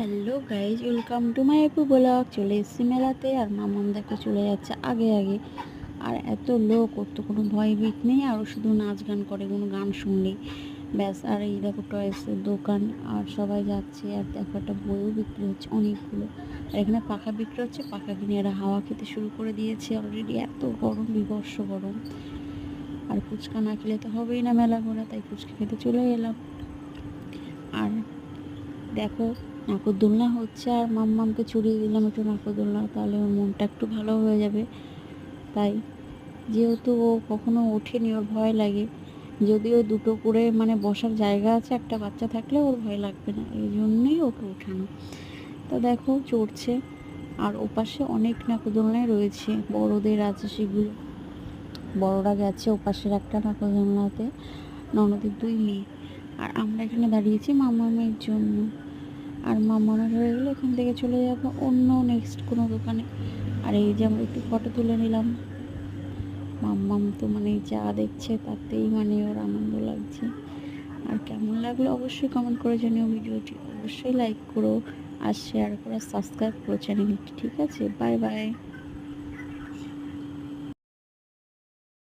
Hello guys welcome to my এপু blog চলে এসেছি মেলাতে আর মামাম দেখো চলে যাচ্ছে আগে আগে। আর এত লোক, ওর তো কোনো ভয় ভীত নেই, আর শুধু নাচ গান করে, কোনো গান শুনলেই। ব্যাস, আর এই দেখো টয়েসের দোকান, আর সবাই যাচ্ছে, আর দেখো একটা বইও বিক্রি হচ্ছে অনেকগুলো। আর এখানে পাখা বিক্রি হচ্ছে, পাখা কিনে এরা হাওয়া খেতে শুরু করে দিয়েছে অলরেডি এত গরম, বিবর্ষ গরম। আর ফুচকা না খেলে তো হবেই না মেলা ঘোরা, তাই ফুচকা খেতে চলে এলাম। আর দেখো নাকরদোলনা হচ্ছে আর মাম্মামকে চড়িয়ে দিলাম একটু নাকরদোলনা তাহলে ওর মনটা একটু ভালো হয়ে যাবে। তাই যেহেতু ও কখনো ওঠেনি, ওর ভয় লাগে। যদিও দুটো করে মানে বসার জায়গা আছে, একটা বাচ্চা থাকলে ওর ভয় লাগবে না, এই জন্যই ওকে ওঠানো। তো দেখো চড়ছে, আর ওপাশে অনেক নাকরদোলনায় রয়েছে, বড়দের আছে সেগুলো। বড়রা গেছে ওপাশের একটা নাকরদোলনাতে ননদের দুই মেয়ে। আর আমরা এখানে দাঁড়িয়েছি মামামের জন্য। আর মামামের হয়ে গেলে এখান থেকে চলে যাব অন্য নেক্সট কোনো দোকানে। আর এই যে আমরা একটু ফটো তুলে নিলাম। মাম্মাম তো মানে যা দেখছে তাতেই মানে ওর আনন্দ লাগছে। আর কেমন লাগল অবশ্যই কমেন্ট করে জানিও ভিডিওটি। অবশ্যই লাইক করো আর শেয়ার করো সাবস্ক্রাইব করো চ্যানেলটি ঠিক আছে? Bye bye